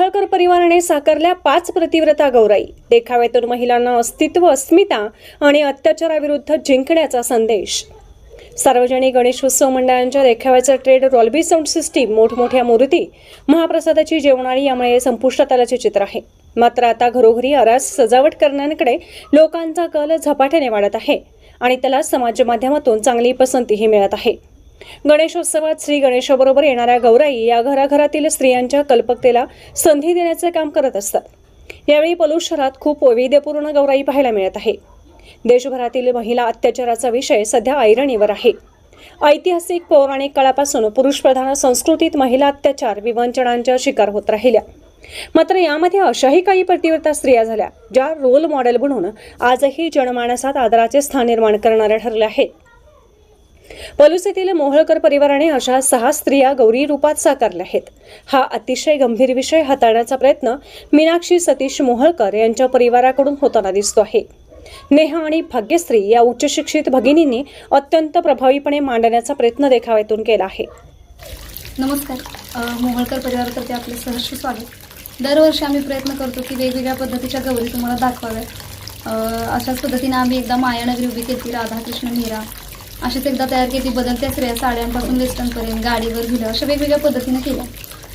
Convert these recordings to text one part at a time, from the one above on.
मोहळकर परिवाराने साकारल्या पाच प्रतिव्रता गौराई. देखाव्यातून महिलांना अस्तित्व अस्मिता आणि अत्याचाराविरुद्ध जिंकण्याचा संदेश. सार्वजनिक गणेशोत्सव मंडळांच्या देखाव्याचा ट्रेड रॉल्बी साऊंड सिस्टीम मोठमोठ्या मूर्ती महाप्रसादाची जेवणाळी यामुळे संपुष्टात आल्याचे चित्र आहे. मात्र आता घरोघरी अरास सजावट करण्याकडे लोकांचा कल झपाट्याने वाढत आहे आणि त्याला समाज माध्यमातून चांगली पसंतीही मिळत आहे. गणेशोत्सवात श्री गणेशाबरोबर येणाऱ्या गौराई या घराघरातील स्त्रियांच्या कल्पकतेला संधी देण्याचे काम करत असतात. यावेळी पलूस शहरात खूप वैविध्यपूर्ण गौराई पाहायला मिळत आहे. देशभरातील महिला अत्याचाराचा विषय सध्या ऐरणीवर आहे. ऐतिहासिक पौराणिक काळापासून पुरुषप्रधान संस्कृतीत महिला अत्याचार विवंचनांच्या शिकार होत राहिल्या. मात्र यामध्ये अशाही काही प्रतिवर्ता स्त्रिया झाल्या ज्या रोल मॉडेल बनून आजही जनमानसात आदराचे स्थान निर्माण करणाऱ्या ठरल्या आहेत. पलूस येथील मोहळकर परिवाराने अशा सहा स्त्रिया गौरी रूपात साकारल्या आहेत. हा अतिशय गंभीर विषय हाताळण्याचा प्रयत्न मीनाक्षी सतीश मोहळकर यांच्या परिवाराकडून होताना दिसतो आहे. नेहा आणि भाग्यश्री या उच्चशिक्षित भगिनींनी अत्यंत प्रभावीपणे मांडण्याचा प्रयत्न देखाव्यातून केला आहे. नमस्कार. मोहळकर परिवारातर्फे आपले सहर्ष स्वागत. दरवर्षी आम्ही प्रयत्न करतो की वेगवेगळ्या पद्धतीच्या गौरी तुम्हाला दाखवाव्यात. अशाच पद्धतीने आम्ही एकदा मायानगरी उभी केली राधाकृष्ण मीरा अशीच एकदा तयार केली बदलत्या स्त्रिया साड्यांपासून वेस्टर्नपर्यंत गाडीवर घेलं अशा वेगवेगळ्या पद्धतीने केल्या.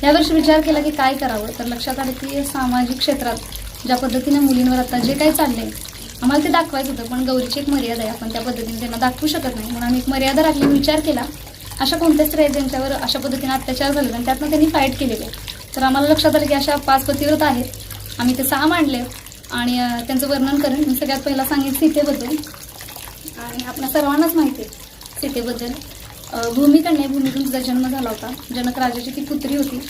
यावर्षी विचार केला की काय करावं तर लक्षात आलं की सामाजिक क्षेत्रात ज्या पद्धतीने मुलींवर आता जे काही चाललंय आम्हाला ते दाखवायचं होतं पण गौरीची एक मर्यादा आहे आपण त्या पद्धतीने त्यांना दाखवू शकत नाही. म्हणून आम्ही एक मर्यादा राखली विचार केला अशा कोणत्या स्त्रिया ज्यांच्यावर अशा पद्धतीने अत्याचार झाले आणि त्यातनं त्यांनी फाईट केलेले आहे? तर आम्हाला लक्षात आलं की अशा पाच पतिव्रत आहेत. आम्ही ते सहा मांडले आणि त्यांचं वर्णन करेन. मी सगळ्यात पहिला सांगेन सीतेबद्दल. आणि आपल्या सर्वांनाच माहिती आहे सीतेबद्दल अं, भूमिकडने भूमीतून तिचा जन्म झाला होता. जनक राजाची ती पुत्री होती.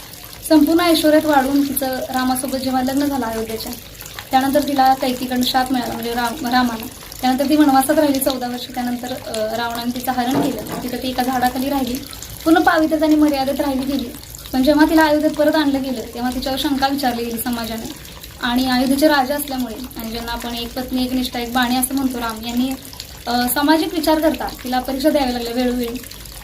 संपूर्ण ऐश्वर्यात वाढून तिचं रामासोबत जेव्हा लग्न झालं अयोध्येच्या त्यानंतर तिला कैकीकडून शाप मिळाला म्हणजे राम रामाला त्यानंतर ती वनवासात राहिली चौदा वर्ष. त्यानंतर रावणाने तिचं हरण केलं. तिथं ती एका झाडाखाली राहिली. पूर्ण पावित्र्यात आणि मर्यादेत राहिली गेली. पण जेव्हा तिला अयोध्येत परत आणलं गेलं तेव्हा तिच्यावर शंका विचारली गेली समाजाने. आणि अयोध्येचे राजा असल्यामुळे आणि ज्यांना आपण एक पत्नी एक निष्ठा एक बाणी असं म्हणतो राम यांनी सामाजिक विचार करता. तिला परीक्षा द्यावी लागल्या वेळोवेळी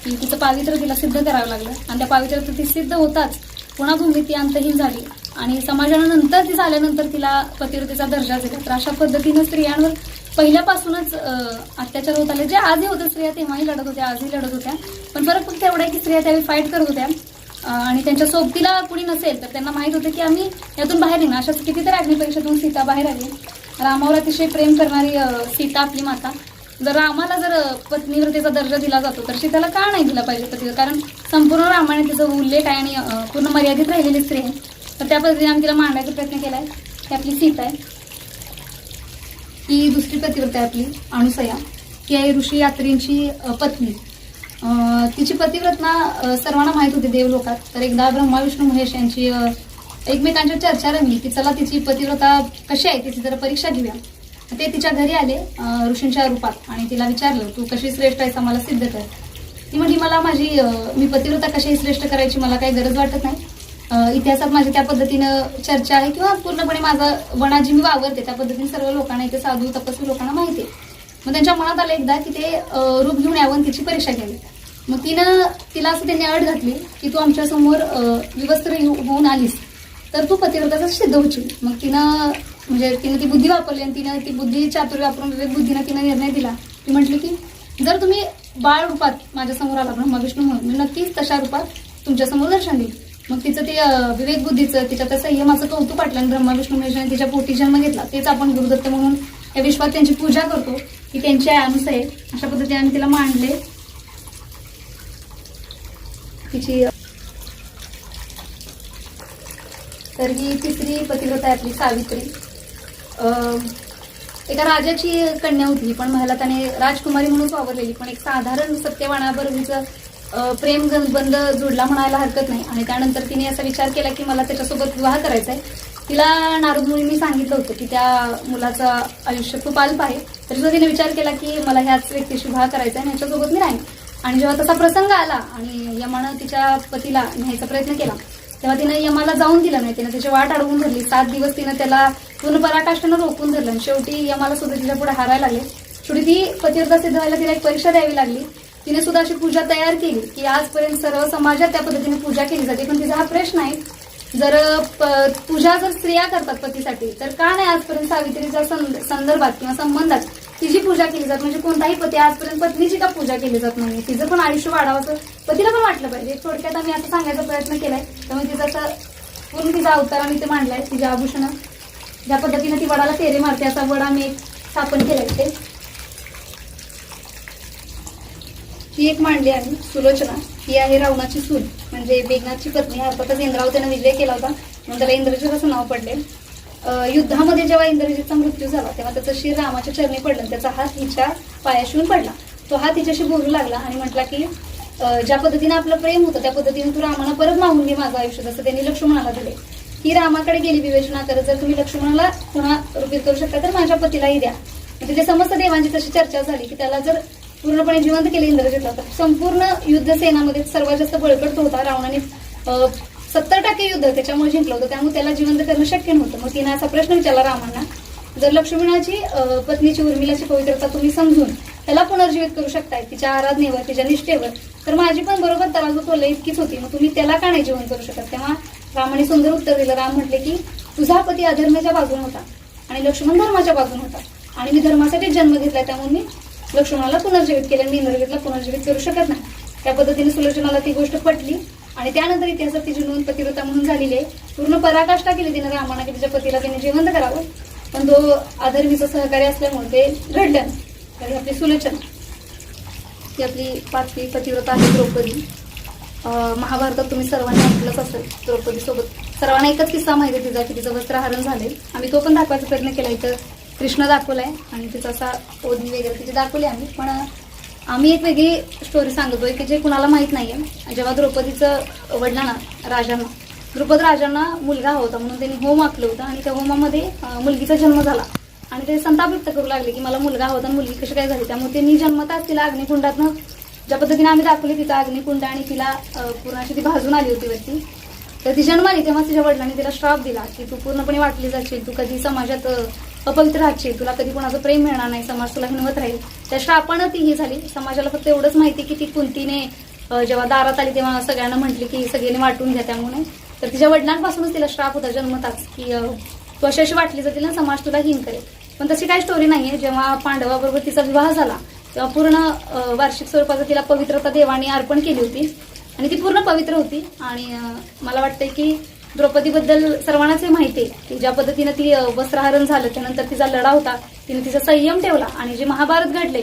की तिचं पावित्र्य तिला सिद्ध करावं लागलं. आणि त्या पावित्र्यात ती सिद्ध होताच. पुन्हा भूमी ती अंतहीन झाली? आणि समाजानंतर नंतर ती झाल्यानंतर तिला पतिव्रतेचा दर्जा दिला तर अशा पद्धतीनं स्त्रियांवर पहिल्यापासूनच अत्याचार होत आले. जे आजही होते स्त्रिया तेव्हाही लढत होत्या आजही लढत होत्या. पण फरक फक्त एवढा आहे की स्त्रिया त्यावेळी फाईट करत होत्या. आणि त्यांच्या सोबतीला कुणी नसेल तर त्यांना माहीत होतं की आम्ही यातून बाहेर येणार अशाच कितीतरी अग्निपरीक्षेतून सीता बाहेर आली. रामावर अतिशय प्रेम करणारी सीता आपली माता. जर रामाला जर पत्नीवर पत्नीव्रतेचा दर्जा दिला जातो तर सीताला का नाही दिला पाहिजे पतीचा कारण संपूर्ण रामाने तिचा उल्लेख आहे आणि पूर्ण मर्यादित राहिलेली स्त्री आहे. तर त्या पद्धतीने आम्ही तिला मांडायचा प्रयत्न केला आहे ही आपली सीता आहे. ही दुसरी पतिव्रता आहे आपली अनुसया. ही आहे ऋषी यात्रींची पत्नी. तिची पतिव्रतना सर्वांना माहीत होती देवलोकात. तर एकदा ब्रह्मा विष्णू महेश यांची एकमेकांच्या चर्चा रंगली की चला तिची पतिव्रता कशी आहे तिची जरा परीक्षा घेऊया. ते तिच्या घरी आले ऋषींच्या रूपात. आणि तिला विचारलं तू कशी श्रेष्ठ आहेस? आम्हाला सिद्ध कर. ती म्हणली मला माझी मी पतिव्रता कशी श्रेष्ठ करायची? मला काही गरज वाटत नाही. इतिहासात माझी त्या पद्धतीनं चर्चा आहे किंवा पूर्णपणे माझं वनाजी मी वावरते. त्या पद्धतीने सर्व लोकांना इथे साधू तपस्वी लोकांना माहिती आहे. मग त्यांच्या मनात आलं एकदा की ते रूप घेऊन यावं तिची परीक्षा घ्यावी. मग तिनं तिला असं त्यांनी अट घातली की तू आमच्यासमोर विवस्त्र येऊ- होऊन आलीस. तर तू पतिव्रताचा सिद्ध होशील. मग तिनं म्हणजे तिनं ती बुद्धी वापरली आणि तिनं ती बुद्धी चातुर्य वापरून विवेक बुद्धीनं तिनं निर्णय दिला. ती म्हटली की जर तुम्ही बाळ रूपात माझ्यासमोर आला ब्रह्मा विष्णू म्हणून मी नक्कीच तशा रूपात तुमच्यासमोर दर्शन देईल मग तिचं ते विवेक बुद्धीचं तिच्या त्या संयमाचं कौतुक वाटलं आणि ब्रह्मा विष्णू महेशाने म्हणजे तिच्या पोटी जन्म घेतला तेच आपण गुरुदत्त म्हणून या विश्वात त्यांची पूजा करतो. की त्यांची आहे अनुसय अशा पद्धतीने आम्ही तिला मांडले. तिची तर ही तिसरी पतिव्रता आहे आपली सावित्री. एका राजाची कन्या होती पण मला त्याने राजकुमारी म्हणून वावरलेली पण एक साधारण सत्यवानाबरोबरीचं अं, प्रेम बंद बंध जोडला म्हणायला हरकत नाही. आणि त्यानंतर तिने असा विचार केला की मला त्याच्यासोबत विवाह करायचा आहे तिला नारद मुलींनी सांगितलं होतं की त्या मुलाचं आयुष्य खूप अल्प आहे. तरी सुद्धा तिने विचार केला की मला ह्याच व्यक्तीशी विवाह करायचा आहे आणि ह्याच्यासोबत मी राहीन. आणि जेव्हा तसा प्रसंग आला आणि यमानं तिच्या पतीला न्यायचा प्रयत्न केला तेव्हा तिनं यमाला जाऊन दिलं नाही. तिनं त्याची वाट अडवून धरली. सात दिवस तिनं त्याला पूर्ण पराकाष्ठानं रोखून धरलं. आणि शेवटी यमाला सुद्धा तिच्या पुढे हारायला लागले. शेवटी ती पतिव्रता सिद्ध व्हायला तिला एक परीक्षा द्यावी लागली. तिने सुद्धा अशी पूजा तयार केली की आजपर्यंत सर्व समाजात त्या पद्धतीने पूजा केली जाते. पण तिचा हा प्रश्न आहे जर प- पूजा जर स्त्रिया करतात पतीसाठी तर का नाही आजपर्यंत सावित्रीच्या संदर्भात किंवा संबंधात तिची पूजा केली जात म्हणजे कोणताही पती आजपर्यंत पत्नीची का पूजा केली जात नाही तिचं पण आयुष्य वाढावं असं पतीला पण वाटलं पाहिजे. थोडक्यात आम्ही असं सांगायचा प्रयत्न केलाय. त्यामुळे तिचं असं पूर्ण तिचा अवतार आम्ही ते मांडलाय. तिच्या आभूषण. ज्या पद्धतीने ती वडाला फेरे मारते असा वड आम्ही एक स्थापन केलाय ते ती एक मांडली आहे सुलोचना. ही आहे रावणाची सून. म्हणजे बेगनाथची पत्नी. अर्थातच इंद्रावतीनं विजय केला होता. म्हणून त्याला इंद्रजीत असं नाव पडले युद्धामध्ये जेव्हा इंद्रजितचा मृत्यू झाला तेव्हा त्याचं शिर रामाच्या चरणी पडलं त्याचा हात हिच्या पायाशिवून पडला. तो हात हिच्याशी बोलू लागला आणि म्हटला की ज्या पद्धतीने आपलं प्रेम होतं त्या पद्धतीने तू रामाला परत मागून घे माझं आयुष्य जसं त्यांनी लक्ष्मणाला दिले. ही रामाकडे गेली विवेचना करत जर तुम्ही लक्ष्मणाला पुन्हा रूपित करू शकता तर माझ्या पतीलाही द्या. म्हणजे ते समस्त देवांची तशी चर्चा झाली की त्याला जर पूर्णपणे जिवंत केले इंद्रजितला तर संपूर्ण युद्ध सेनामध्ये सर्वात जास्त बळकट तो होता रावणाने सत्तर टक्के युद्ध त्याच्यामुळे जिंकलं होतं. त्यामुळे त्याला जिवंत करणं शक्य नव्हतं. मग तिने असा प्रश्न विचारला रामांना जर लक्ष्मणाची पत्नीची उर्मिलाची पवित्रता तुम्ही समजून त्याला पुनर्जीवित करू शकताय तिच्या आराधनेवर तिच्या निष्ठेवर तर माझी पण बरोबर त्याला जो इतकीच होती. मग तुम्ही त्याला का नाही जीवन करू शकत? तेव्हा रामाने सुंदर उत्तर दिलं. राम म्हटले की तुझा पती अधर्माच्या बाजून होता आणि लक्ष्मण धर्माच्या बाजून होता आणि मी धर्मासाठी जन्म घेतला त्यामुळे मी लक्ष्मणाला पुनर्जीवित केलं आणि इंद्रजीतला पुनर्जीवित करू शकत नाही. त्या पद्धतीने सुलोचनाला ती गोष्ट पटली. आणि त्यानंतर इतिहासात तिची नोंद पतिव्रता म्हणून झालेली आहे. पूर्ण पराकाष्ठा केली तिने रामाना की तिच्या पतीला तिने जिवंत करावं. पण तो अधर्मीचा सहकारी असल्यामुळे ते घडलं नाही. तर आपली सुलोचना ही आपली पाचवी पतिव्रता आहे द्रौपदी. महाभारतात तुम्ही सर्वांनी ऐकलंच असेल द्रौपदीसोबत. सर्वांना एकच किस्सा माहिती आहे तिचा की तिचं वस्त्रहरण झाले आम्ही तो पण दाखवायचा प्रयत्न केला इथं कृष्ण दाखवला आहे आणि तिचा असा ओढणी वगैरे तिची दाखवली आम्ही. पण आम्ही एक वेगळी स्टोरी सांगतोय की जे कुणाला माहीत नाहीये. जेव्हा द्रौपदीचं वडिलांना राजांना द्रुपद राजांना मुलगा होता म्हणून त्यांनी होम आखलं होतं आणि त्या होमामध्ये मुलगीचा जन्म झाला. आणि ते संताप व्यक्त करू लागले की मला मुलगा होता आणि मुलगी कशी काय झाली. त्यामुळे त्यांनी जन्मताच तिला अग्निकुंडातनं ज्या पद्धतीने आम्ही दाखवली तिचा अग्निकुंड आणि तिला पूर्ण अशी ती भाजून आली होती वरती. तर ती जन्माली तेव्हा तिच्या वडिलांनी तिला श्राप दिला की तू पूर्णपणे वाटली जाशील. तू कधी समाजात अपवित्र राहशील तुला कधी कोणाचं प्रेम मिळणार नाही समाज तुला हिणवत राहील. त्या आपण ती ही झाली. समाजाला फक्त एवढंच माहिती की ती कुंतीने जेव्हा दारात आली तेव्हा सगळ्यांना म्हटली की सगळ्यांनी वाटून घ्या त्यामुळे. तर तिच्या वडिलांपासूनच तिला श्राप होता जन्मताच. की तू अशी अशी वाटली जातील ना समाज तुला हिन करेल. पण तशी काही स्टोरी नाहीये. जेव्हा पांडवाबरोबर तिचा विवाह झाला तेव्हा पूर्ण वार्षिक स्वरूपाचं तिला पवित्रता देवाने अर्पण केली होती. आणि ती पूर्ण पवित्र होती. आणि मला वाटतंय की द्रौपदीबद्दल सर्वांनाच हे माहिती आहे की ज्या पद्धतीनं ती वस्त्रहरण झालं त्यानंतर तिचा लढा होता तिने तिचा संयम ठेवला आणि जे महाभारत घडले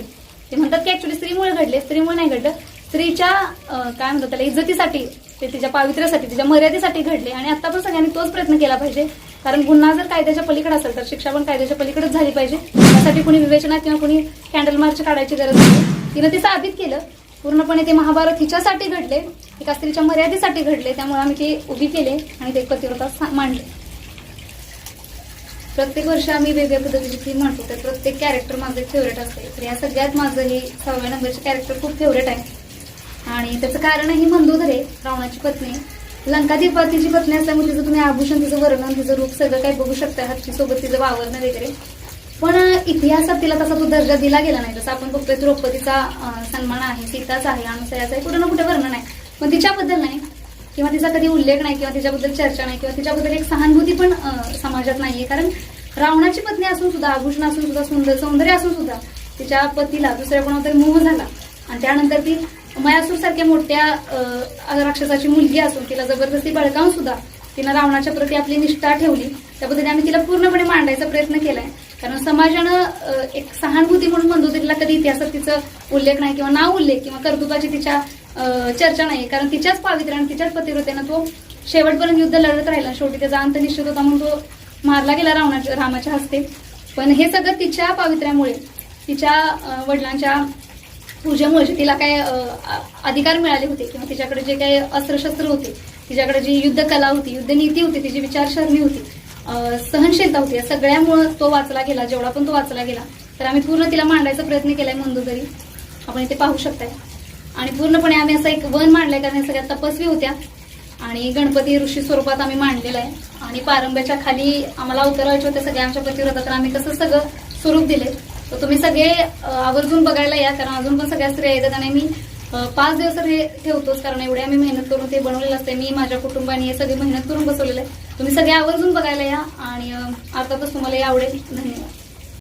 ते म्हणतात की ऍक्च्युली स्त्रीमुळे घडले स्त्रीमुळे नाही घडलं. स्त्रीच्या काय म्हणतात त्याला इज्जतीसाठी ते तिच्या पावित्र्यासाठी तिच्या मर्यादेसाठी घडले आणि आता पण सगळ्यांनी तोच प्रयत्न केला पाहिजे. कारण गुन्हा जर कायद्याच्या पलीकडे असेल तर शिक्षा पण कायद्याच्या पलीकडेच झाली पाहिजे. त्यासाठी कुणी विवेचना किंवा कुणी कॅन्डल मार्च काढायची गरज नाही. तिनं ते साबित केलं. पूर्णपणे ते महाभारत हिच्यासाठी घडले एका स्त्रीच्या मर्यादेसाठी घडले त्यामुळे आम्ही ते उभी केले आणि ते पतिव्रता मांडले. प्रत्येक वर्षी आम्ही वेगवेगळ्या पद्धतीची थीम म्हणतो तर प्रत्येक कॅरेक्टर माझं फेवरेट असते. तर या सगळ्यात माझं हे सहाव्या नंबरचे कॅरेक्टर खूप फेवरेट आहे. आणि त्याचं कारण ही मंदोदर आहे रावणाची पत्नी. लंकादीपात तिची पत्नी असल्यामुळे तिचं तुम्ही आभूषण तिचं वर्णन तिचं रूप सगळं काही बघू शकता हत्तीसोबत तिचं वावरणं वगैरे. पण इतिहासात तिला तसा तो दर्जा दिला गेला नाही. जसं आपण बघतोय द्रौपदीचा सन्मान आहे सीताच आहे अनुसयाचा आहे कुठे ना कुठे वर्णन आहे. पण तिच्याबद्दल नाही. किंवा तिचा कधी उल्लेख नाही किंवा तिच्याबद्दल चर्चा नाही किंवा तिच्याबद्दल एक सहानुभूती पण समाजात नाहीये. कारण रावणाची पत्नी असून सुद्धा आभूषण असून सुद्धा सुंदर सौंदर्य असून सुद्धा तिच्या पतीला दुसऱ्या कोणातरी मोह झाला. आणि त्यानंतर ती मयासूर सारख्या मोठ्या राक्षसाची मुलगी असून तिला जबरदस्ती बळकावून सुद्धा तिनं रावणाच्या प्रती आपली निष्ठा ठेवली. त्या पद्धतीने आम्ही तिला पूर्णपणे मांडायचा प्रयत्न केलाय. कारण समाजानं एक सहानुभूती म्हणून मंदोदरीला कधी इतिहासात तिचं उल्लेख नाही किंवा नाव उल्लेख किंवा कर्तृत्वाची तिच्या चर्चा नाही. कारण तिच्याच पावित्र्यानं तिच्याच पतिव्रतेनं तो शेवटपर्यंत युद्ध लढत राहिला. शेवटी त्याचा अंत निश्चित होता म्हणून तो मारला गेला रावणाच्या रामाच्या हस्ते. पण हे सगळं तिच्या पावित्र्यामुळे तिच्या वडिलांच्या पूजेमुळे जे तिला काय अधिकार मिळाले होते किंवा तिच्याकडे जे काही अस्त्रशस्त्र होते तिच्याकडे जी युद्ध कला होती युद्ध नीती होती तिची विचारसरणी होती सहनशीलता होती. या सगळ्यामुळं तो वाचला गेला. जेवढा पण तो वाचला गेला तर आम्ही पूर्ण तिला मांडायचा प्रयत्न केलाय मंदोदरी आपण इथे पाहू शकताय. आणि पूर्णपणे आम्ही असं एक वन मांडलंय कारण सगळ्या तपस्वी होत्या. आणि गणपती ऋषी स्वरूपात आम्ही मांडलेला आहे. आणि पारंब्याच्या खाली आम्हाला उतरवायचे होते सगळे आमच्या पतीव्रता तर आम्ही कसं सगळं स्वरूप दिले. तर तुम्ही सगळे आवर्जून बघायला या. कारण अजून पण सगळ्या स्त्रिया येतात आणि मी पाच दिवस हे ठेवतोच. कारण एवढे आम्ही मेहनत करून ते बनवलेलं असते मी माझ्या कुटुंबाने हे सगळी मेहनत करून बसवलेलं आहे. तुम्ही सगळे आवर्जून बघायला या आणि अर्थातच तुम्हाला आवडेल. धन्यवाद.